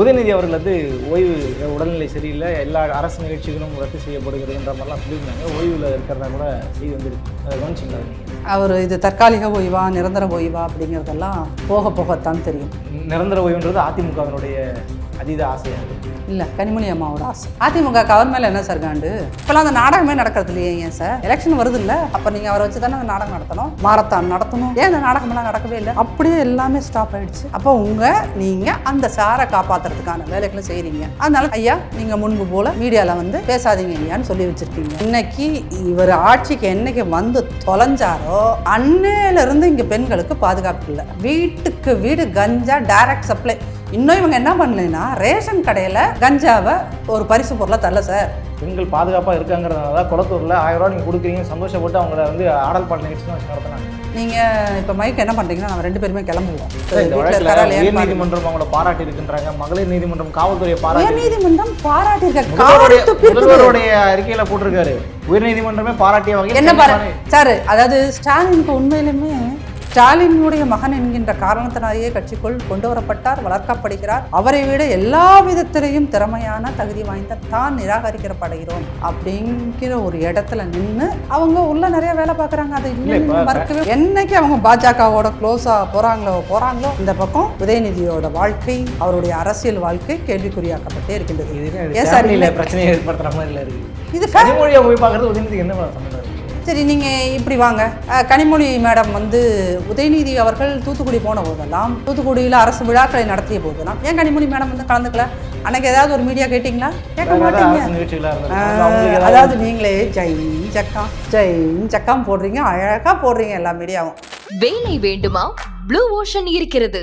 உதயநிதி அவர்கள் வந்து ஓய்வு உடல்நிலை சரியில்லை. எல்லா அரசு நிகழ்ச்சிகளும் ரத்து செய்யப்படுகிறதுன்ற மாதிரிலாம் சொல்லியிருந்தாங்க. ஓய்வில் இருக்கிறதா கூட செய்தி வந்துருக்கு அதை கவனிச்சிங்களா? அவர் இது தற்காலிக ஓய்வா நிரந்தர ஓய்வா அப்படிங்கிறதெல்லாம் போக போகத்தான் தெரியும். நிரந்தர ஓய்வுன்றது அதிமுகவினுடைய அதீத ஆசையாக இருக்கு இல்லை கனிமொழி அம்மாவோட ஆசை. அதிமுக அவர் மேலே என்ன சார் காண்டு? இப்போலாம் அந்த நாடகமே நடக்கிறது இல்லையே ஏன் சார்? எலெக்ஷன் வருது இல்லை அப்போ நீங்கள் அவரை வச்சு தானே அந்த நாடகம் நடத்தணும்? மாரத்தான் நடத்தணும். ஏன் அந்த நாடகமெல்லாம் நடக்கவே இல்லை? அப்படியே எல்லாமே ஸ்டாப் ஆயிடுச்சு. அப்போ உங்கள் நீங்கள் அந்த சாரை காப்பாற்றுறதுக்கான வேலைகளை செய்கிறீங்க அதனால ஐயா நீங்கள் முன்பு போல் மீடியாவில் வந்து பேசாதீங்க ஐயான்னு சொல்லி வச்சுருக்கீங்க. இன்னைக்கு இவர் ஆட்சிக்கு என்னைக்கு வந்து தொலைஞ்சாரோ அன்னையிலிருந்து இங்கே பெண்களுக்கு பாதுகாப்பு இல்லை. வீட்டுக்கு வீடு கஞ்சா டைரக்ட் சப்ளை இன்னும் இவங்க என்ன பண்ணலைன்னா ரேஷன் கடையில் கஞ்சாவை ஒரு பரிசு பொருளாக தரல சார் பெண்கள் பாதுகாப்பாக இருக்காங்கிறதுனால தான் குளத்தூரில் ஆயிரம் ரூபா நீங்கள் கொடுக்குறீங்க சந்தோஷப்பட்டு அவங்கள வந்து ஆடல் பாடல் நிகழ்ச்சி வச்சு நடத்தினாங்க. நீங்கள் இப்போ மைக் என்ன பண்ணுறீங்கன்னா நம்ம ரெண்டு பேருமே கிளம்புவோம். பாருங்க. உயர்நீதிமன்றம் அவங்கள பாராட்டி இருக்கின்றாங்க மகளிர் நீதிமன்றம் காவல்துறையை பாராட்டி முதல்வருடைய காலத்து பிற்கு முதல்வருடைய அறிக்கையில போட்டிருக்காரு. உயர்நீதிமன்றமே பாராட்டிய வகையில் என்ன பாரு சார் அதாவது ஸ்டாலினுக்கு உண்மையிலுமே ஸ்டாலினுடைய மகன் என்கின்ற காரணத்தினாலேயே கட்சிக்குள் கொண்டு வரப்பட்டார் வளர்க்கப்படுகிறார். அவரை விட எல்லா விதத்திலையும் திறமையான தகுதி வாய்ந்த தான் நிராகரிக்கப்படுகிறோம் அப்படிங்கிற ஒரு இடத்துல நின்று அவங்க உள்ள நிறைய வேலை பார்க்குறாங்க. அதை இல்லை மறக்கவே என்னைக்கு அவங்க பாஜகவோட க்ளோஸா போறாங்களோ போறாங்களோ இந்த பக்கம் உதயநிதியோட வாழ்க்கை அவருடைய அரசியல் வாழ்க்கை கேள்விக்குறியாக்கப்பட்டே இருக்கின்றது. இது பிரச்சனையை ஏற்படுத்துற மாதிரி இல்ல இருக்கு. இது போய் பார்க்கறது உதயநிதிக்கு என்ன சரி நீங்கள் இப்படி வாங்க. கனிமொழி மேடம் வந்து உதயநிதி அவர்கள் தூத்துக்குடி போன போதெல்லாம் தூத்துக்குடியில் அரசு விழாக்களை நடத்திய போதெல்லாம் ஏன் கனிமொழி மேடம் வந்து கலந்துக்கல? அன்னைக்கு ஏதாவது ஒரு மீடியா கேட்டிங்களா? கேட்க மாட்டீங்க. அதாவது நீங்களே ஜெய் சக்கம் ஜெய் சக்கம் போடுறீங்க அழகாக போடுறீங்க எல்லா மீடியாவும் வேலை வேண்டுமா? ப்ளூ ஓஷன் இருக்கிறது.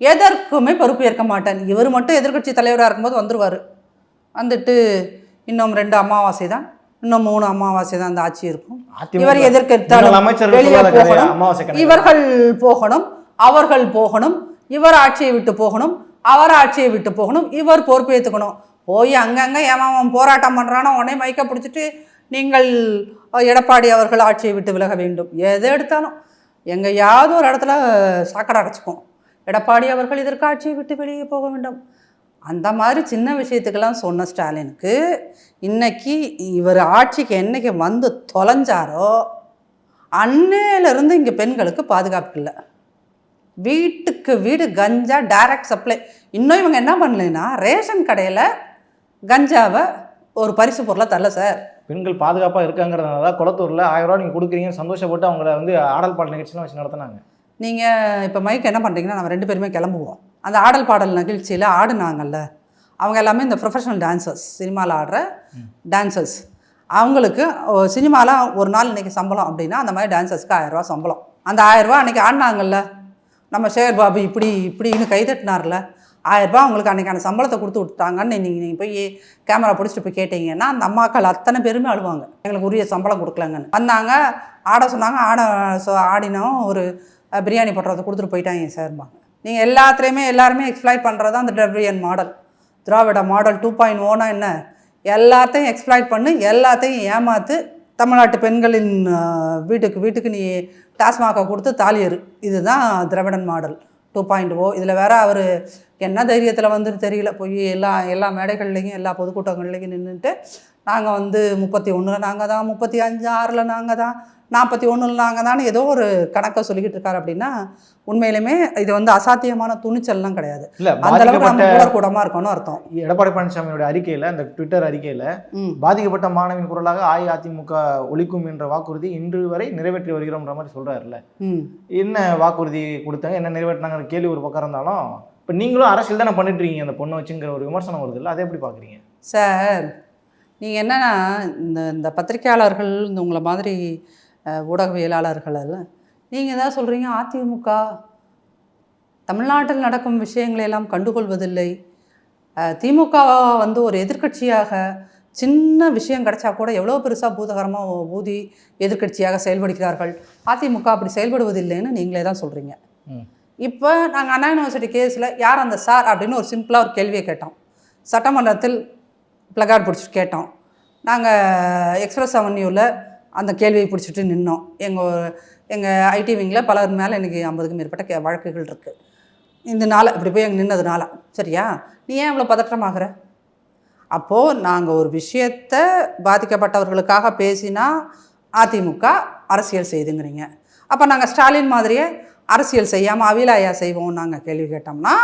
எதற்குமே பொறுப்பு ஏற்க மாட்டேன் இவர் மட்டும் எதிர்க்கட்சி தலைவராக இருக்கும்போது வந்துருவார். வந்துட்டு இன்னும் ரெண்டு அமாவாசை தான் இன்னும் மூணு அமாவாசை தான் அந்த ஆட்சி இருக்கும். இவர் எதிர்க்கெடுத்தாலும் வெளியே? போகணும். இவர்கள் போகணும் அவர்கள் போகணும் இவர் ஆட்சியை விட்டு போகணும் அவர் ஆட்சியை விட்டு போகணும் இவர் பொறுப்பேற்றுக்கணும் போய் அங்கங்கே ஏமாவன் போராட்டம் பண்ணுறானோ உடனே மைக்க பிடிச்சிட்டு நீங்கள் எடப்பாடி அவர்கள் ஆட்சியை விட்டு விலக வேண்டும். எதை எடுத்தாலும் எங்கேயாவது ஒரு இடத்துல சாக்கடை அடைச்சிப்போம் எடப்பாடி அவர்கள் இதற்கு ஆட்சியை விட்டு வெளியே போக வேண்டும். அந்த மாதிரி சின்ன விஷயத்துக்கெல்லாம் சொன்ன ஸ்டாலினுக்கு இன்னைக்கு இவர் ஆட்சிக்கு என்னைக்கு வந்து தொலைஞ்சாரோ அன்னையிலிருந்து இங்கே பெண்களுக்கு பாதுகாப்பு இல்லை. வீட்டுக்கு வீடு கஞ்சா டைரக்ட் சப்ளை இன்னும் இவங்க என்ன பண்ணலைன்னா ரேஷன் கடையில் கஞ்சாவை ஒரு பரிசு பொருளாக தரல சார். பெண்கள் பாதுகாப்பாக இருக்காங்கிறதுனால தான் குளத்தூரில் ஆயிரம் ரூபா நீங்கள் கொடுக்குறீங்க சந்தோஷப்பட்டு அவங்கள வந்து ஆடல் பாடல் நிகழ்ச்சிலாம் வச்சு நடத்தினாங்க. நீங்கள் இப்போ மைக் என்ன பண்ணுறீங்கன்னா நம்ம ரெண்டு பேருமே கிளம்புவோம். அந்த ஆடல் பாடல் நிகழ்ச்சியில் ஆடுனாங்கல்ல அவங்க எல்லாமே இந்த ப்ரொஃபஷனல் டான்சர்ஸ் சினிமாவில் ஆடுற டான்சர்ஸ் அவங்களுக்கு சினிமாவில் ஒரு நாள் இன்றைக்கி சம்பளம் அப்படின்னா அந்த மாதிரி டான்சர்ஸ்க்கு ஆயிரரூவா சம்பளம். அந்த ஆயிரரூவா அன்றைக்கி ஆடினாங்கல்ல நம்ம ஷேர் பாபு இப்படி இப்படின்னு கைதட்டினார்ல ஆயிரரூபா அவங்களுக்கு அன்றைக்கான சம்பளத்தை கொடுத்து விட்டுட்டாங்கன்னு நீங்கள் நீங்கள் போய் கேமரா பிடிச்சிட்டு போய் கேட்டிங்கன்னா அந்த அம்மாக்கள் அத்தனை பேருமே அழுவாங்க எங்களுக்கு உரிய சம்பளம் கொடுக்கலங்கன்னு. வந்தாங்க ஆட சொன்னாங்க ஆட சொ ஆடினோம். ஒரு பிரியாணி பட்டுறதை கொடுத்துட்டு போயிட்டாங்க சார்பாங்க நீங்கள் எல்லாத்துலேயுமே எல்லாருமே எக்ஸ்ப்ளாய்ட் பண்ணுறது தான் அந்த டெப்ரியன் model Dravida model two point ஓனா என்ன? எல்லாத்தையும் எக்ஸ்ப்ளாய்ட் பண்ணு எல்லாத்தையும் ஏமாத்து தமிழ்நாட்டு பெண்களின் வீட்டுக்கு வீட்டுக்கு நீ டாஸ்மாகை கொடுத்து தாலியரு இதுதான் திராவிடன் மாடல் டூ பாயிண்ட் ஓ. இதில் வேற அவர் என்ன தைரியத்தில் வந்துன்னு தெரியல. போய் எல்லா எல்லா மேடைகள்லையும் எல்லா பொதுக்கூட்டங்கள்லேயும் நின்றுட்டு நாங்கள் வந்து முப்பத்தி ஒன்றில் நாங்கள் தான் முப்பத்தி அஞ்சு ஆறில் நாங்கள் தான் நாற்பத்தி ஒன்றில் நாங்கள் தான் ஏதோ ஒரு கணக்கை சொல்லிக்கிட்டு இருக்காரு அப்படின்னா உண்மையிலுமே இது வந்து அசாத்தியமான துணிச்சல்லாம் கிடையாது. அந்த அளவுக்கு நம்ம கூடக்கூடமாக இருக்கணும் அர்த்தம். எடப்பாடி பழனிசாமியோட அறிக்கையில அந்த ட்விட்டர் அறிக்கையில பாதிக்கப்பட்ட மாணவின் குரலாக அஇஅதிமுக ஒழிக்கும் என்ற வாக்குறுதி இன்று வரை நிறைவேற்றி வருகிறோம்ன்ற மாதிரி சொல்றாருல்ல. என்ன வாக்குறுதி கொடுத்தாங்க என்ன நிறைவேற்றினாங்கிற கேள்வி ஒரு பக்கம் இருந்தாலும் இப்போ நீங்களும் அரசியல் தானே பண்ணிட்டு இருக்கீங்க அந்த பொண்ணை வச்சுங்கிற ஒரு விமர்சனம் வருது இல்லை? அதை எப்படி பார்க்குறீங்க சார் நீங்கள் என்னன்னா இந்த இந்த பத்திரிக்கையாளர்கள் இந்த உங்களை மாதிரி ஊடகவியலாளர்கள் எல்லாம் நீங்கள் தான் சொல்கிறீங்க அதிமுக தமிழ்நாட்டில் நடக்கும் விஷயங்களை எல்லாம் கண்டுகொள்வதில்லை. திமுக வந்து ஒரு எதிர்க்கட்சியாக சின்ன விஷயம் கிடைச்சா கூட எவ்வளோ பெருசாக பூதகரமாக ஊதி எதிர்க்கட்சியாக செயல்படுகிறார்கள்? அதிமுக அப்படி செயல்படுவதில்லைன்னு நீங்களே தான் சொல்கிறீங்க. இப்போ நாங்கள் அண்ணா யூனிவர்சிட்டி கேஸில் யார் அந்த சார் அப்படின்னு ஒரு சிம்பிளாக ஒரு கேள்வியை கேட்டோம். சட்டமன்றத்தில் பிளகார்ட் பிடிச்சிட்டு கேட்டோம். நாங்கள் எக்ஸ்பிரஸ் அவென்யூவில் அந்த கேள்வியை பிடிச்சிட்டு நின்னோம். எங்கள் எங்கள் ஐடி விங்கில் பலர் மேலே இன்றைக்கி ஐம்பதுக்கும் மேற்பட்ட கே வழக்குகள் இருக்குது இந்த இப்படி போய் அங்கே நின்னதுனால சரியா? நீ ஏன் இவ்வளோ பதற்றமாகிற? அப்போது நாங்கள் ஒரு விஷயத்தை பாதிக்கப்பட்டவர்களுக்காக பேசினா அதிமுக அரசியல் செய்துங்கிறீங்க. அப்போ நாங்கள் ஸ்டாலின் மாதிரியே அரசியல் செய்யாமல் அவிலாயா செய்வோம் நாங்கள் கேள்வி கேட்டோம்னா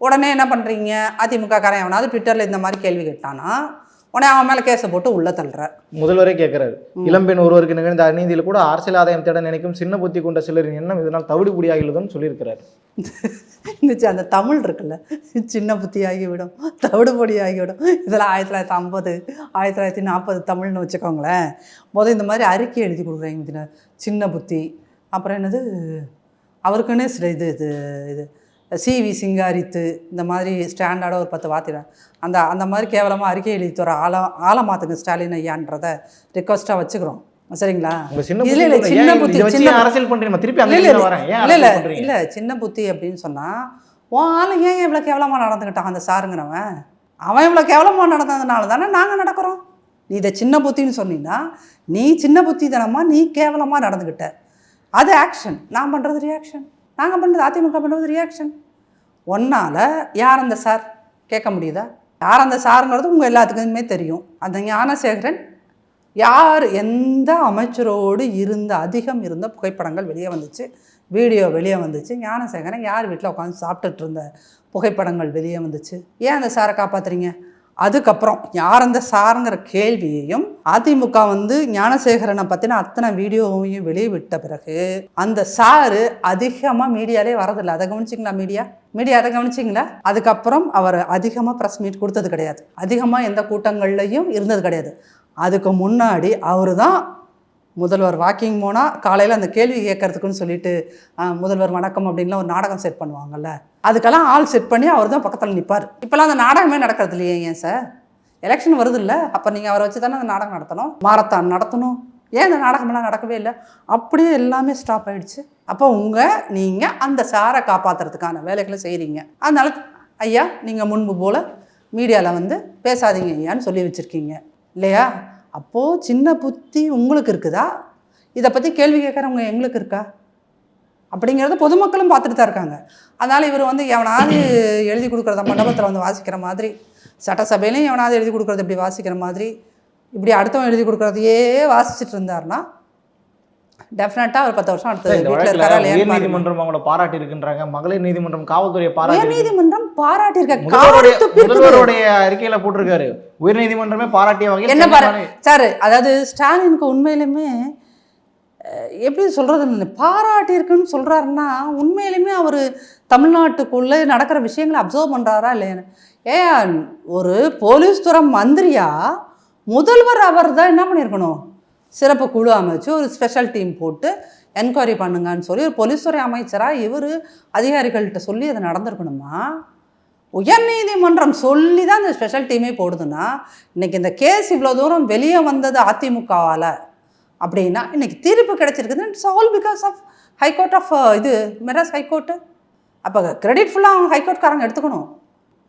உடனே என்ன பண்ணுறீங்க அதிமுக காரன் எவனாவது ட்விட்டரில் இந்த மாதிரி கேள்வி கேட்டானா உடனே அவன் மேலே கேஸை போட்டு உள்ளே தள்ளுற. முதல்வரே கேட்கிறாரு இளம்பெண் ஒருவருக்கு நிகழ்ந்த அநீதியில் கூட அரசியல் ஆதாயம் தேட நினைக்கும் சின்ன புத்தி கொண்ட சிலரின் எண்ணம் இதனால் தவிடுபடியாகியுள்ளதுன்னு சொல்லியிருக்கிறாரு. இந்த சி- அந்த தமிழ் இருக்குல்ல சின்ன புத்தி ஆகிவிடும் தவிடுபொடி ஆகிவிடும். இதெல்லாம் ஆயிரத்தி தொள்ளாயிரத்தி ஐம்பது ஆயிரத்தி தொள்ளாயிரத்தி நாற்பது தமிழ்னு வச்சுக்கோங்களேன். முதல் இந்த மாதிரி அறிக்கை எழுதி கொடுக்குறாங்க இதுல. சின்ன புத்தி. அப்புறம் என்னது? அவருக்குன்னே சில இது இது இது சிவி சிங்காரித்து இந்த மாதிரி ஸ்டாண்டர்டாக ஒரு பத்து வாத்திடுறேன். அந்த அந்த மாதிரி கேவலமாக அறிக்கை எழுதி தர ஆழ ஆழமாத்துங்க ஸ்டாலின் ஐயான்றதை ரிக்வஸ்ட்டாக வச்சுக்கிறோம். சரிங்களா? இல்ல, இல்ல, புத்தி சின்ன புத்தி, சின்ன அரசியல் பண்றீங்க? திருப்பி இல்ல, இல்ல, இல்ல சின்ன புத்தி அப்படின்னு சொன்னா உன் ஆளு ஏன் இவ்வளோ கேவலமாக நடந்துக்கிட்டான் அந்த சாருங்கிறவன்? அவன் இவ்வளோ கேவலமாக நடந்ததுனால தானே நாங்கள் நடக்கிறோம். நீ இதை சின்ன புத்தின்னு சொன்னீங்கன்னா நீ சின்ன புத்தி தானம்மா நீ கேவலமாக நடந்துக்கிட்ட. அது ஆக்ஷன் நான் பண்ணுறது ரியாக்ஷன் நாங்கள் பண்ணுறது அதிமுக பண்ணுறது ரியாக்ஷன் ஒன்னால் யார் அந்த சார்? கேட்க முடியுதா? யார் அந்த சாருங்கிறது உங்கள் எல்லாத்துக்குமே தெரியும். அந்த ஞானசேகரன் யார் எந்த அமைச்சரோடு இருந்த அதிகம் இருந்த புகைப்படங்கள் வெளியே வந்துச்சு வீடியோ வெளியே வந்துச்சு ஞானசேகரன் யார் வீட்டில் உட்காந்து சாப்பிட்டுட்டு இருந்த புகைப்படங்கள் வெளியே வந்துச்சு? ஏன் அந்த சாரை காப்பாத்துறீங்க? அதுக்கப்புறம் யார் அந்த சாருங்கிற கேள்வியையும் அதிமுக வந்து ஞானசேகரனை பற்றின அத்தனை வீடியோவையும் வெளியே விட்ட பிறகு அந்த சாரு அதிகமாக மீடியாலே வரதில்லை. அதை கவனிச்சிங்களா மீடியா? மீடியா அதை கவனிச்சிங்களா? அதுக்கப்புறம் அவர் அதிகமாக ப்ரெஸ் மீட் கொடுத்தது கிடையாது. அதிகமாக எந்த கூட்டங்கள்லையும் இருந்தது கிடையாது. அதுக்கு முன்னாடி அவர் தான் முதல்வர் வாக்கிங் போனால் காலையில் அந்த கேள்வி கேட்கறதுக்குன்னு சொல்லிட்டு முதல்வர் வணக்கம் அப்படின்லாம் ஒரு நாடகம் செட் பண்ணுவாங்கல்ல. அதுக்கெல்லாம் ஆள் செட் பண்ணி அவர் தான் பக்கத்தில் நிற்பார் இப்போல்லாம் அந்த நாடகமே நடக்கிறது இல்லையே ஏன் சார் எலெக்ஷன் வருது இல்லை அப்போ நீங்கள் அவரை வச்சு தானே அந்த நாடகம் நடத்தணும்? மாரத்தான் நடத்தணும். ஏன் இந்த நாடகமெல்லாம் நடக்கவே இல்லை? அப்படியே எல்லாமே ஸ்டாப் ஆகிடுச்சு அப்போ உங்கள் நீங்கள் அந்த சாரை காப்பாற்றுறதுக்கான வேலைகளை செய்கிறீங்க அதனால ஐயா நீங்கள் முன்பு போல் மீடியாவில் வந்து பேசாதீங்க ஐயான்னு சொல்லி வச்சுருக்கீங்க. இல்லையா? அப்போது சின்ன புத்தி உங்களுக்கு இருக்குதா? இதை பற்றி கேள்வி கேட்குறவங்க எங்களுக்கு இருக்கா? அப்படிங்கிறத பொதுமக்களும் பார்த்துட்டு தான் இருக்காங்க. அதனால் இவர் வந்து எவனாவது எழுதி கொடுக்குறத மண்டபத்தில் வந்து வாசிக்கிற மாதிரி சட்டசபையிலையும் எவனாவது எழுதி கொடுக்குறது இப்படி வாசிக்கிற மாதிரி இப்படி அடுத்தவன் எழுதி கொடுக்குறதையே வாசிச்சுட்டு இருந்தாருன்னா டெஃபினட்டாக ஒரு பத்து வருஷம் அடுத்து இந்த வீட்டில் உயர் பாருங்க. நீதிமன்றம் அவங்கள பாராட்டி இருக்குன்றாங்க மகளிர் நீதிமன்றம் காவல்துறையை பாராட்டி உயர் நீதிமன்றம் துப்பி இருக்குது. முதல்வருடைய அறிக்கையில போட்டிருக்காரு. உயர் நீதிமன்றமே பாராட்டிய வகையில் என்ன பாரு சார் அதாவது ஸ்டாலினுக்கு உண்மையிலுமே எப்படி சொல்கிறது பாராட்டி இருக்குன்னு சொல்கிறாருன்னா உண்மையிலுமே அவர் தமிழ்நாட்டுக்குள்ளே நடக்கிற விஷயங்களை அப்சர்வ் பண்ணுறாரா இல்லையான்னு. ஏன் ஒரு போலீஸ் துறை மந்திரியா முதல்வர் அவர் தான் என்ன பண்ணியிருக்கணும்? சிறப்பு குழு அமைச்சு ஒரு ஸ்பெஷல் டீம் போட்டு என்கொயரி பண்ணுங்கன்னு சொல்லி ஒரு பொலிஸ்துறை அமைச்சராக இவர் அதிகாரிகள்கிட்ட சொல்லி அது நடந்திருக்கணுமா? உயர்நீதிமன்றம் சொல்லி தான் இந்த ஸ்பெஷல் டீமே போடுதுன்னா இன்றைக்கி இந்த கேஸ் இவ்வளோ தூரம் வெளியே வந்தது அதிமுகவால் அப்படின்னா இன்றைக்கி தீர்ப்பு கிடச்சிருக்குதுன்னு it's all because of high court of இது மெட்ராஸ் ஹைகோர்ட்டு அப்போ கிரெடிட் ஃபுல்லாக அவங்க ஹைகோர்ட்காரங்க எடுத்துக்கணும்.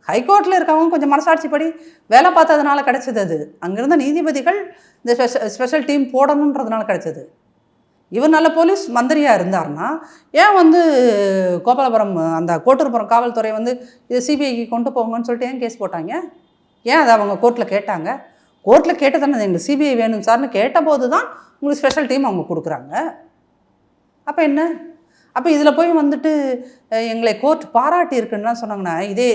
ஹைகோர்ட்டில் இருக்கவங்க கொஞ்சம் மனசாட்சிப்படி வேலை பார்த்ததுனால கிடைச்சது அது. அங்கேருந்த நீதிபதிகள் இந்த ஸ்பெஷல் ஸ்பெஷல் டீம் போடணுன்றதுனால கிடைச்சது. இவர் நல்ல போலீஸ் மந்திரியாக இருந்தார்னா ஏன் வந்து கோபாலபுரம் அந்த கோட்டூர்புரம் காவல்துறை வந்து இது சிபிஐக்கு கொண்டு போங்கன்னு சொல்லிட்டு ஏன் கேஸ் போட்டாங்க? ஏன் அதை அவங்க கோர்ட்டில் கேட்டாங்க? கோர்ட்டில் கேட்டதானே எங்களுக்கு சிபிஐ வேணும் சார்னு கேட்டபோது தான் உங்களுக்கு ஸ்பெஷல் டீம் அவங்க கொடுக்குறாங்க. அப்போ என்ன? அப்போ இதில் போய் வந்துட்டு எங்களை கோர்ட் பாராட்டி இருக்குன்னுலாம் சொன்னாங்கன்னா இதே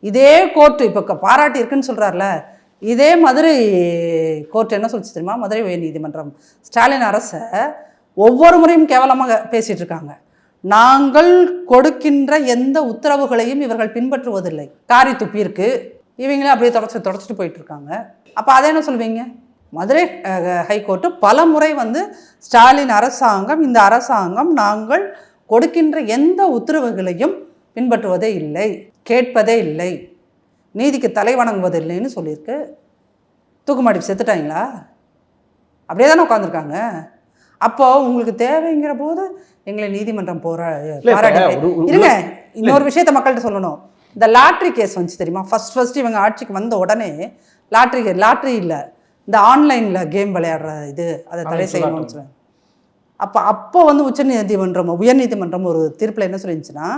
இதே கோர்ட்டு இப்போ க- பாராட்டி இருக்குன்னு சொல்கிறார்ல இதே மதுரை கோர்ட் என்ன சொல்லிச்சு தெரியுமா? மதுரை உயர் நீதிமன்றம் ஸ்டாலின் அரசை ஒவ்வொரு முறையும் கேவலமாக பேசிகிட்டு இருக்காங்க. நாங்கள் கொடுக்கின்ற எந்த உத்தரவுகளையும் இவர்கள் பின்பற்றுவதில்லை. காரி துப்பியிருக்கு இவங்களே அப்படியே தொடச்சி தொடச்சிட்டு போயிட்டு இருக்காங்க. அப்போ அதை என்ன சொல்வீங்க? மதுரை ஹைகோர்ட்டு பல முறை வந்து ஸ்டாலின் அரசாங்கம் இந்த அரசாங்கம் நாங்கள் கொடுக்கின்ற எந்த உத்தரவுகளையும் பின்பற்றுவதே இல்லை. கேட்பதே இல்லை. நீதிக்கு தலை வணங்குவதில்லைன்னு சொல்லியிருக்கு. தூக்குமாட்டி செத்துட்டாங்களா? அப்படியே தானே உட்காந்துருக்காங்க அப்போ உங்களுக்கு தேவைங்கிற போது எங்களை நீதிமன்றம் போரா இருங்க. இன்னொரு விஷயத்த மக்கள்கிட்ட சொல்லணும். இந்த லாட்ரி கேஸ் வந்துச்சு தெரியுமா? ஃபர்ஸ்ட் ஃபர்ஸ்ட் இவங்க ஆட்சிக்கு வந்த உடனே லாட்ரி லாட்ரி இல்லை. இந்த ஆன்லைனில் கேம் விளையாடுற இது அதை தடை செய்யணும்னு. சொல்லுவேன் அப்போ அப்போ வந்து உச்சநீதிமன்றம் உயர்நீதிமன்றம் ஒரு தீர்ப்பில் என்ன சொல்லிருந்துச்சுன்னா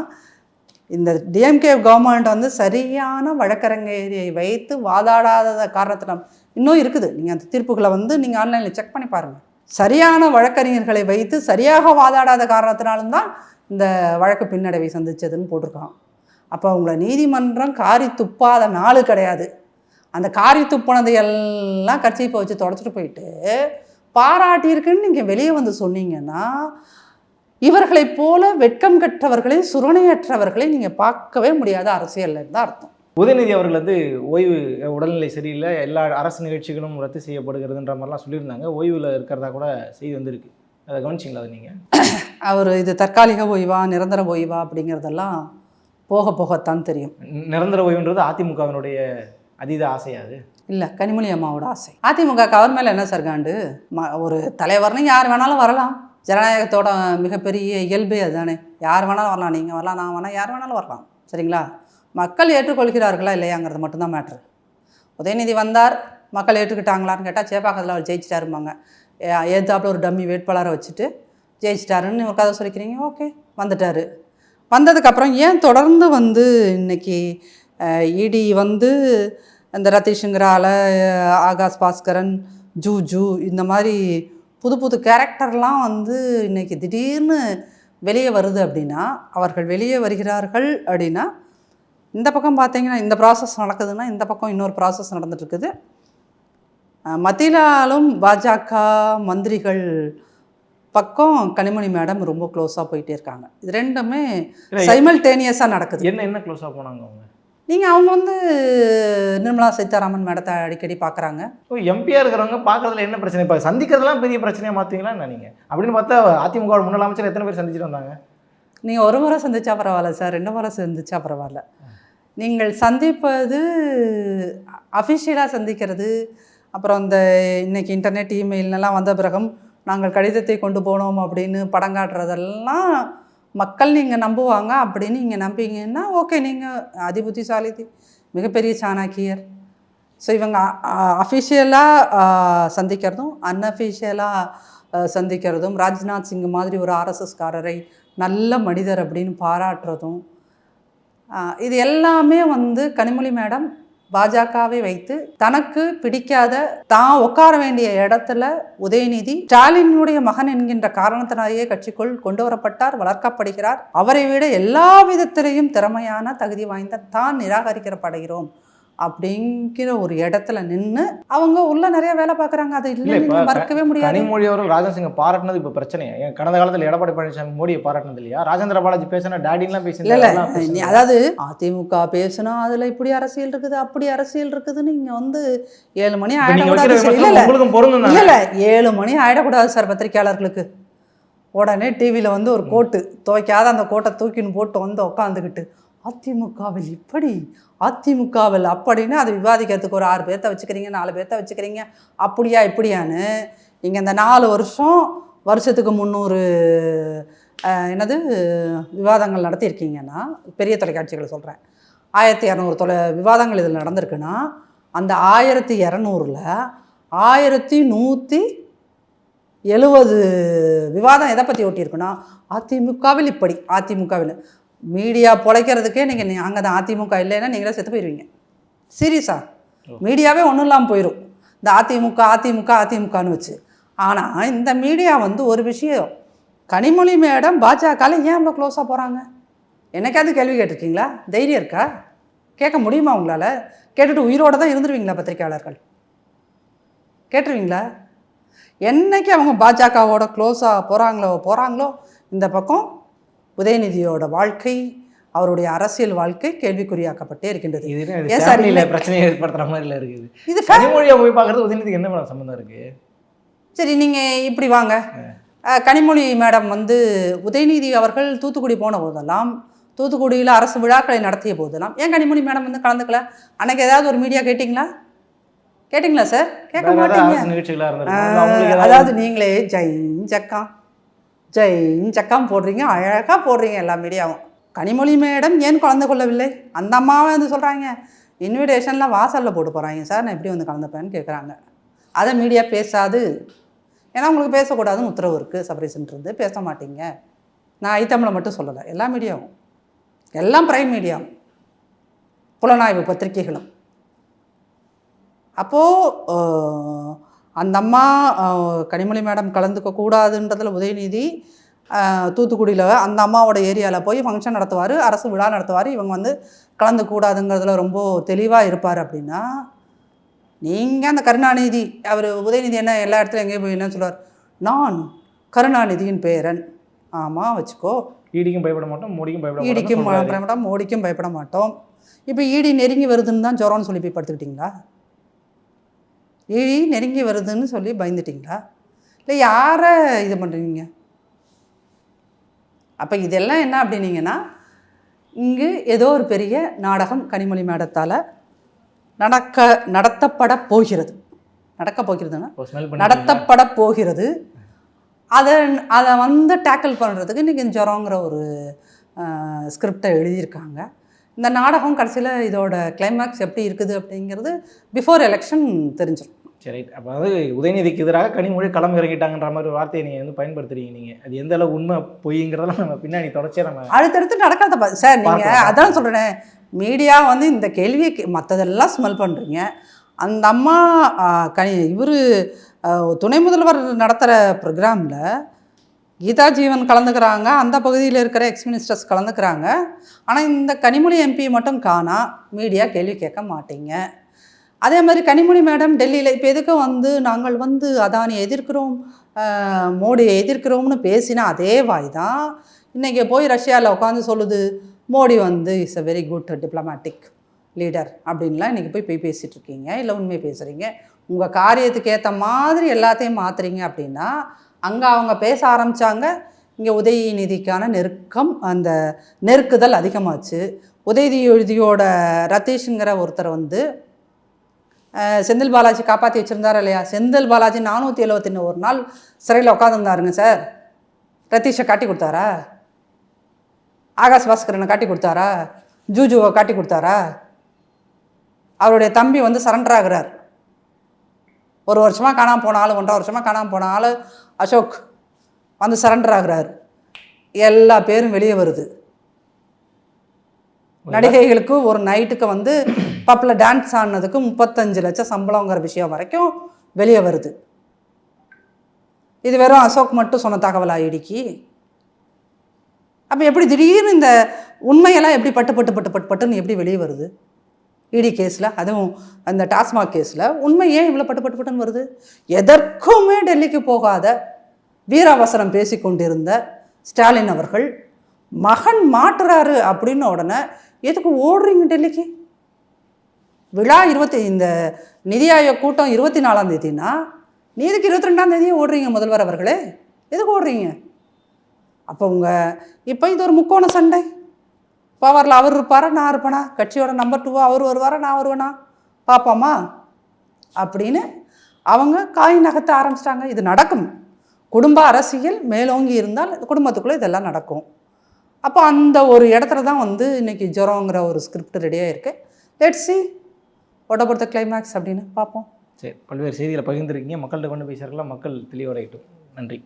இந்த டிஎம்கே கவர்மெண்ட் வந்து சரியான வழக்கறிஞரை வைத்து வாதாடாத காரணத்தினால் இன்னும் இருக்குது. நீங்கள் அந்த தீர்ப்புகளை வந்து நீங்கள் ஆன்லைனில் செக் பண்ணி பாருங்கள் சரியான வழக்கறிஞர்களை வைத்து சரியாக வாதாடாத காரணத்தினாலும் தான் இந்த வழக்கு பின்னடைவை சந்தித்ததுன்னு போட்டிருக்கான். அப்போ அவங்கள நீதிமன்றம் காரி துப்பாத நாள் கிடையாது. அந்த காரி துப்பினதை எல்லாம் கட்சிப்பை வச்சு தொடச்சிட்டு போயிட்டு பாராட்டியிருக்குன்னு நீங்கள் வெளியே வந்து சொன்னீங்கன்னா இவர்களைப் போல வெட்கம் கற்றவர்களை சுரணையற்றவர்களை நீங்கள் பார்க்கவே முடியாத அரசியல் தான் அர்த்தம். உதயநிதி அவர்கள் வந்து ஓய்வு உடல்நிலை சரியில்லை எல்லா அரசு நிகழ்ச்சிகளும் ரத்து செய்யப்படுகிறதுன்ற மாதிரிலாம் சொல்லியிருந்தாங்க. ஓய்வில் இருக்கிறதா கூட செய்தி வந்திருக்கு. அதை கவனிச்சிங்களா அதை நீங்கள் அவர் இது தற்காலிக ஓய்வா நிரந்தர ஓய்வா அப்படிங்கிறதெல்லாம் போக போகத்தான் தெரியும். நிரந்தர ஓய்வுன்றது அதிமுகவினுடைய அதீத ஆசையா அது? இல்லை கனிமொழி அம்மாவோட ஆசை. அதிமுக அவர் மேலே என்ன சர்காண்டு ம ஒரு தலைவர்னு யார் வேணாலும் வரலாம். ஜனநாயகத்தோட மிகப்பெரிய இயல்பே அதுதானே. யார் வேணாலும் வரலாம். நீங்கள் வரலாம் நான் வேணால் யார் வேணாலும் வரலாம். சரிங்களா? மக்கள் ஏற்றுக்கொள்கிறார்களா இல்லையாங்கிறது மட்டும்தான் மேட்ரு உதயநிதி வந்தார் மக்கள் ஏற்றுக்கிட்டாங்களான்னு கேட்டால் சேப்பாக்கத்தில் அவர் ஜெயிச்சிட்டாருப்பாங்க ஏத்தாப்புல ஒரு டம்மி வேட்பாளரை வச்சுட்டு ஜெயிச்சிட்டாருன்னு ஒரு கதை சொல்லிக்கிறீங்க. ஓகே வந்துட்டார். வந்ததுக்கப்புறம் ஏன் தொடர்ந்து வந்து இன்னைக்கு இடி வந்து இந்த ரதீஷுங்கிற ஆளை ஆகாஷ் பாஸ்கரன் ஜூ ஜூ இந்த மாதிரி புது புது கேரக்டர்லாம் வந்து இன்னைக்கு திடீர்னு வெளியே வருது அப்படின்னா அவர்கள் வெளியே வருகிறார்கள் அப்படின்னா இந்த பக்கம் பார்த்தீங்கன்னா இந்த ப்ராசஸ் நடக்குதுன்னா இந்த பக்கம் இன்னொரு ப்ராசஸ் நடந்துட்டு இருக்குது அஹ் மத்தியிலாலும் பாஜக மந்திரிகள் பக்கம் கனிமொழி மேடம் ரொம்ப க்ளோஸாக போயிட்டே இருக்காங்க. இது ரெண்டுமே சைமல்டேனியஸாக நடக்குது. என்ன என்ன க்ளோஸாக போனாங்க அவங்க? நீங்கள் அவங்க வந்து நிர்மலா சீதாராமன் மேடத்தை அடிக்கடி பார்க்குறாங்க ஓ எம்பியாக இருக்கிறவங்க பார்க்கறதுல என்ன பிரச்சனை? இப்போ சந்திக்கிறதுலாம் பெரிய பிரச்சனையாக மாற்றுவீங்களா என்ன நீங்கள் அப்படின்னு பார்த்தா அதிமுக முன்னாள் அமைச்சர் எத்தனை பேர் சந்திச்சுட்டு வந்தாங்க? நீங்கள் ஒரு முறை சந்திச்சா பரவாயில்ல சார் ரெண்டு முறை சந்திச்சா பரவாயில்ல. நீங்கள் சந்திப்பது அஃபிஷியலாக சந்திக்கிறது அப்புறம் இந்த இன்னைக்கு இன்டர்நெட் இமெயிலெல்லாம் வந்த பிறகும் நாங்கள் கடிதத்தை கொண்டு போனோம் அப்படின்னு படம் காட்டுறதெல்லாம் மக்கள் நீங்கள் நம்புவாங்க அப்படின்னு நீங்கள் நம்பிங்கன்னா ஓகே நீங்கள் அதிபுத்திசாலி மிகப்பெரிய சாணாக்கியர். ஸோ இவங்க அஃபிஷியலாக சந்திக்கிறதும் அன்அஃபிஷியலாக சந்திக்கிறதும் ராஜ்நாத் சிங் மாதிரி ஒரு ஆர்எஸ்எஸ்காரரை நல்ல மனிதர் அப்படின்னு பாராட்டுறதும் இது எல்லாமே வந்து கனிமொழி மேடம் பாஜகவை வைத்து தனக்கு பிடிக்காத தான் உட்கார வேண்டிய இடத்துல உதயநிதி ஸ்டாலினுடைய மகன் என்கின்ற காரணத்தினாலேயே கட்சிக்குள் கொண்டு வரப்பட்டார் வளர்க்கப்படுகிறார். அவரை விட எல்லா விதத்திலையும் திறமையான தகுதி வாய்ந்த தான் நிராகரிக்கப்படுகிறோம் அப்படிங்கிற ஒரு இடத்துல நின்று அவங்க உள்ள நிறைய வேலை பார்க்குறாங்க. அதை இல்ல, மறக்கவே முடியாது. கனிமொழி அவர்கள் ராஜன் சிங்கை பாராட்டினது இப்போ பிரச்சனையா? கடந்த காலத்தில் எடப்பாடி பழனிசாமி மோடியை பாராட்டினது இல்லையா? ராஜேந்திர பாலாஜி பேசினா டேடின்லாம் இல்ல இல்ல. அதாவது அதிமுக பேசுனா அதுல இப்படி அரசியல் இருக்குது அப்படி அரசியல் இருக்குதுன்னு இங்க வந்து ஏழு மணி ஆயிடக்கூடாது இல்ல இல்ல. ஏழு மணி ஆயிடக்கூடாது சார் பத்திரிக்கையாளர்களுக்கு. உடனே டிவியில் வந்து ஒரு கோட்டு துவைக்காத அந்த கோட்டை தூக்கின்னு போட்டு வந்து உட்காந்துக்கிட்டு அதிமுகவில் இப்படி அதிமுகவில் அப்படின்னு அதை விவாதிக்கிறதுக்கு ஒரு ஆறு பேர்த்த வச்சுக்கிறீங்க நாலு பேர்த்த வச்சுக்கிறீங்க. அப்படியா இப்படியான்னு நீங்கள் இந்த நாலு வருஷம் வருஷத்துக்கு முந்நூறு என்னது விவாதங்கள் நடத்தியிருக்கீங்கன்னா பெரிய தொலைக்காட்சிகளை சொல்கிறேன் ஆயிரத்தி இரநூறு தொலை விவாதங்கள் இதில் நடந்திருக்குன்னா அந்த ஆயிரத்தி இரநூறுல ஆயிரத்தி நூற்றி எழுவது விவாதம் எதை பற்றி ஒட்டியிருக்குன்னா அதிமுகவில் இப்படி அதிமுகவில். மீடியா பொழைக்கிறதுக்கே நீங்கள் அங்கே தான் அதிமுக இல்லைன்னா நீங்களே செத்து போயிடுவீங்க சீரியஸா? மீடியாவே ஒன்றும் இல்லாமல் போயிடும் இந்த அதிமுக அதிமுக அதிமுகன்னு வச்சு. ஆனால் இந்த மீடியா வந்து ஒரு விஷயம். கனிமொழி மேடம் பாஜகவில் ஏன் அவ்வளோ க்ளோஸாக போகிறாங்க என்னைக்காவது கேள்வி கேட்டிருக்கீங்களா? தைரியம் இருக்கா? கேட்க முடியுமா உங்களால்? கேட்டுட்டு உயிரோடு தான் இருந்துருவீங்களா பத்திரிக்கையாளர்கள்? கேட்டுருவீங்களா? என்னைக்கு அவங்க பாஜகவோட க்ளோஸாக போகிறாங்களோ போகிறாங்களோ இந்த பக்கம் உதயநிதியோட வாழ்க்கை அவருடைய அரசியல் வாழ்க்கை கேள்விக்குறியாக்கப்பட்டே இருக்கின்றது. இது சார் இல்லை? பிரச்சனையை ஏற்படுத்துற மாதிரில இருக்குது. இது கனிமொழியை போய் பார்க்கறது உதயநிதிக்கு என்ன சம்மந்தம் இருக்கு? சரி நீங்கள் இப்படி வாங்க. கனிமொழி மேடம் வந்து உதயநிதி அவர்கள் தூத்துக்குடி போன போதெல்லாம் தூத்துக்குடியில் அரசு விழாக்களை நடத்திய போதெல்லாம் ஏன் கனிமொழி மேடம் வந்து கலந்துக்கல? அன்னைக்கு ஏதாவது ஒரு மீடியா கேட்டிங்களா? கேட்டிங்களா சார் கேட்க மாட்டீங்க. அதாவது நீங்களே ஜெயின் ஜக்காம் ஜெயின் ஜக்காம் போடுறீங்க அழகாக போடுறீங்க எல்லா மீடியாவும். கனிமொழி மேடம் ஏன் கலந்து கொள்ளவில்லை? அந்த அம்மாவை வந்து சொல்கிறாங்க இன்விடேஷனில் வாசலில் போட்டு போகிறாங்க சார் நான் எப்படி வந்து கலந்துப்பேன்னு கேட்குறாங்க அதை மீடியா பேசாது. ஏன்னா உங்களுக்கு பேசக்கூடாதுன்னு உத்தரவு இருக்குது சபரீசன்றது பேச மாட்டீங்க. நான் ஐத்தமிழை மட்டும் சொல்லலை எல்லா மீடியாவும். எல்லாம் பிரைம் மீடியாவும் புலனாய்வு பத்திரிகைகளும். அப்போது அந்த அம்மா கனிமொழி மேடம் கலந்துக்க கூடாதுன்றதுல உதயநிதி தூத்துக்குடியில் அந்த அம்மாவோட ஏரியாவில் போய் ஃபங்க்ஷன் நடத்துவார் அரசு விழா நடத்துவார். இவங்க வந்து கலந்து கூடாதுங்கிறதுல ரொம்ப தெளிவாக இருப்பார் அப்படின்னா நீங்கள் அந்த கருணாநிதி அவர் உதயநிதி என்ன எல்லா இடத்துலையும் எங்கேயும் போய் என்ன சொல்லுவார் நான் கருணாநிதியின் பேரன். ஆமாம் வச்சுக்கோ. ஈடிக்கும் பயப்பட மாட்டோம் மோடிக்கும் பயப்பட ஈடிக்கும் பயப்பட மாட்டோம் மோடிக்கும் பயப்பட மாட்டோம். இப்போ ஈடி நெருங்கி வருதுன்னு தான் ஜுரம்னு சொல்லி போய் படுத்துக்கிட்டீங்களா? ஈடி நெருங்கி வருதுன்னு சொல்லி பயந்துட்டீங்களா? இல்லை யாரை இது பண்ணுறீங்க? அப்போ இதெல்லாம் என்ன அப்படின்னீங்கன்னா இங்கு ஏதோ ஒரு பெரிய நாடகம் கனிமொழி மேடத்தால் நடக்க நடத்தப்பட போகிறது. நடக்க போகிறதுன்னா நடத்தப்பட போகிறது. அதை அதை வந்து டேக்கிள் பண்ணுறதுக்கு இன்றைக்கி ஜுரங்கிற ஒரு ஸ்கிரிப்டை எழுதியிருக்காங்க. இந்த நாடகம் கடைசியில் இதோட கிளைமேக்ஸ் எப்படி இருக்குது அப்படிங்கிறது பிஃபோர் எலெக்ஷன் தெரிஞ்சிடும். சரி ரைட் அப்போ வந்து உதயநிதிக்கு எதிராக கனிமொழி களம் இறங்கிட்டாங்கன்ற மாதிரி ஒரு வார்த்தையை நீங்கள் வந்து பயன்படுத்துறீங்க நீங்கள் அது எந்த அளவுக்கு உண்மை பொய்ங்கிறதெல்லாம் நம்ம பின்னாடி தொடர்ச்சியாக நம்ம அடுத்தடுத்து நடக்காத சார் நீங்கள். அதான் சொல்கிறேன் மீடியா வந்து இந்த கேள்வியை கே- மற்றதெல்லாம் ஸ்மெல் பண்ணுறீங்க அந்த அம்மா கனி இவர் துணை முதல்வர் நடத்துகிற ப்ரோக்ராமில் கீதா ஜீவன் கலந்துக்கிறாங்க அந்த பகுதியில் இருக்கிற எக்ஸ் மினிஸ்டர்ஸ் கலந்துக்கிறாங்க. ஆனால் இந்த கனிமொழி எம்பி மட்டும் காணா மீடியா கேள்வி கேட்க மாட்டீங்க. அதே மாதிரி கனிமொழி மேடம் டெல்லியில் இப்போ எதுக்க வந்து நாங்கள் வந்து அதானியை எதிர்க்கிறோம்? மோடியை எதிர்க்கிறோம்னு பேசினா அதே வாய் தான் இன்றைக்கி போய் ரஷ்யாவில் உட்காந்து சொல்லுது மோடி வந்து is a very good diplomatic leader அப்படின்லாம் இன்றைக்கி போய் போய் பேசிகிட்டு இருக்கீங்க. இல்லை உண்மையை பேசுகிறீங்க உங்கள் காரியத்துக்கு ஏற்ற மாதிரி எல்லாத்தையும் மாற்றுறீங்க அப்படின்னா அங்கே அவங்க பேச ஆரம்பித்தாங்க இங்கே உதயநிதிக்கான நெருக்கம் அந்த நெருக்குதல் அதிகமாச்சு. உதயநிதியோட ரதீஷுங்கிற ஒருத்தர் வந்து செந்தில் பாலாஜி காப்பாற்றி வச்சுருந்தாரா இல்லையா? செந்தில் பாலாஜி நானூற்றி எழுபத்தின்னு ஒரு நாள் சிறையில் உட்காந்துருந்தாருங்க சார். ரதீஷை காட்டி கொடுத்தாரா? ஆகாஷ் பாஸ்கரனை காட்டி கொடுத்தாரா? ஜூஜுவை காட்டி கொடுத்தாரா? அவருடைய தம்பி வந்து சரண்டர் ஆகுறார். ஒரு வருஷமாக காணாமல் போன ஆள் ஒன்றரை வருஷமாக காணாமல் போன ஆள் அசோக் வந்து சரண்டர் ஆகுறார். எல்லா பேரும் வெளியே வருது. நடிகைகளுக்கு ஒரு நைட்டுக்கு வந்து பப்பில் டான்ஸ் ஆடினதுக்கு முப்பத்தஞ்சு லட்சம் சம்பளங்கிற விஷயம் வரைக்கும் வெளியே வருது. இது வெறும் அசோக் மட்டும் சொன்ன தகவலா இடிக்கி? அப்போ எப்படி திடீர்னு இந்த உண்மையெல்லாம் எப்படி பட்டு பட்டு பட்டு பட்டு பட்டுன்னு எப்படி வெளியே வருது? இடி கேஸில் அதுவும் அந்த டாஸ்மாக் கேஸில் உண்மை ஏன் இவ்வளோ பட்டு பட்டு பட்டுன்னு வருது? எதற்குமே டெல்லிக்கு போகாத வீராவசனம் பேசி கொண்டிருந்த ஸ்டாலின் அவர்கள் மகன் மாட்டுறாரு அப்படின்ன உடனே எதுக்கு ஓடுறீங்க டெல்லிக்கு? விழா இருபத்தி இந்த நிதி ஆயோக் கூட்டம் இருபத்தி நாலாம் தேதினா நீ இதுக்கு இருபத்தி ரெண்டாம் தேதியே ஓடுறீங்க முதல்வர் அவர்களே. எதுக்கு ஓடுறீங்க? அப்போ உங்கள் இப்போ இது ஒரு முக்கோண சண்டை. பவரில் அவர் இருப்பாரா நான் இருப்பேனா? கட்சியோட நம்பர் டூவா அவர் வருவாரா நான் வருவேனா? பார்ப்போமா? அப்படின்னு அவங்க காய் நகர்த்த ஆரம்பிச்சிட்டாங்க. இது நடக்கும். குடும்ப அரசியல் மேலோங்கி இருந்தால் குடும்பத்துக்குள்ளே இதெல்லாம் நடக்கும். அப்போ அந்த ஒரு இடத்துல தான் வந்து இன்னைக்கு ஜுரங்கிற ஒரு ஸ்கிரிப்ட் ரெடியாக இருக்கு லெட்ஸி சி பொறுத்த கிளைமேக்ஸ் அப்படின்னு பார்ப்போம். சரி பல்வேறு செய்திகளை பகிர்ந்துருக்கீங்க. மக்கள்கிட்ட கொண்டு போய் சேர்க்கலாம். மக்கள் தெளிவடையட்டும். நன்றி.